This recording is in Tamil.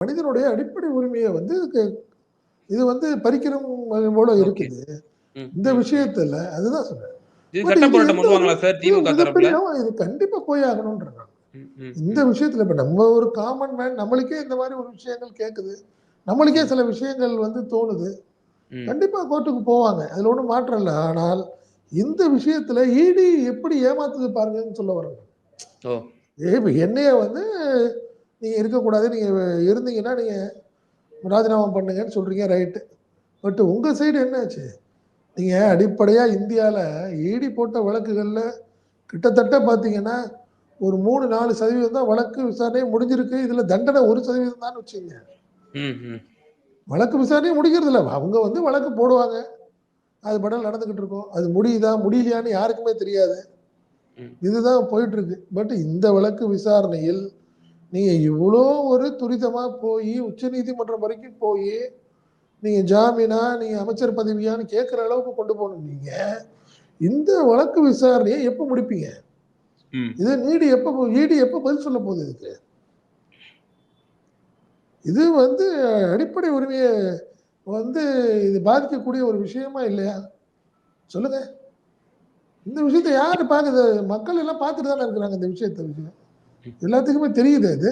மனிதனுடைய அடிப்படை உரிமையை வந்து இது வந்து பறிக்கிறோம் போல இருக்குது. இந்த. விஷயத்துல அதுதான் சொல்றேன். இது கண்டிப்பா போய் ஆகணும்ன்றாங்க. இந்த விஷயத்துல இப்ப நம்ம ஒரு காமன் மேன் நம்மளுக்கே இந்த மாதிரி ஒரு விஷயங்கள் கேக்குது. நம்மளுக்கே சில விஷயங்கள் வந்து தோணுது. கண்டிப்பா கோர்ட்டுக்கு போவாங்க. அதுல ஒண்ணும் மாற்றம் இல்லை. ஆனால் இந்த விஷயத்துல இடி எப்படி ஏமாத்துது பாருங்கன்னு சொல்ல இப்ப என்னைய வந்து நீங்க இருக்கக்கூடாது. நீங்க இருந்தீங்கன்னா நீங்க ராஜினாமா பண்ணுங்கன்னு சொல்றீங்க ரைட்டு பட் உங்க சைடு என்னாச்சு? நீங்க அடிப்படையா இந்தியால ஈடி போட்ட வழக்குகள்ல கிட்டத்தட்ட பாத்தீங்கன்னா ஒரு மூணு நாலு சதவீதம் தான் வழக்கு விசாரணை முடிஞ்சிருக்கு. இதுல தண்டனை ஒரு சதவீதம் தான் வச்சுங்க. வழக்கு விசாரணை முடிக்கிறது இல்ல. அவங்க வந்து வழக்கு போடுவாங்க. அது படம் நடந்துகிட்டு இருக்கும். அது முடியுதா முடியலையான்னு யாருக்குமே தெரியாது. இதுதான் போயிட்டு இருக்கு. பட் இந்த வழக்கு விசாரணையில் நீங்க இவ்வளோ ஒரு துரிதமா போய் உச்சநீதிமன்றம் வரைக்கும் போய் நீங்க ஜாமீனா நீங்க அமைச்சர் பதவியான்னு கேட்குற அளவுக்கு கொண்டு போகணும் நீங்க இந்த வழக்கு விசாரணையை எப்போ முடிப்பீங்க? இது நீடி எப்போ ஈடி எப்போ பதில் சொல்ல போகுது இதுக்கு? இது வந்து அடிப்படை உரிமையை வந்து இது பாதிக்கக்கூடிய ஒரு விஷயமா இல்லையா? சொல்லுங்க. இந்த விஷயத்தை யாரு பாக்குது மக்கள் எல்லாம் பார்த்துட்டு தானே இருக்கிறாங்க இந்த விஷயத்த விஷயம் எல்லாத்துக்குமே தெரியுது அது.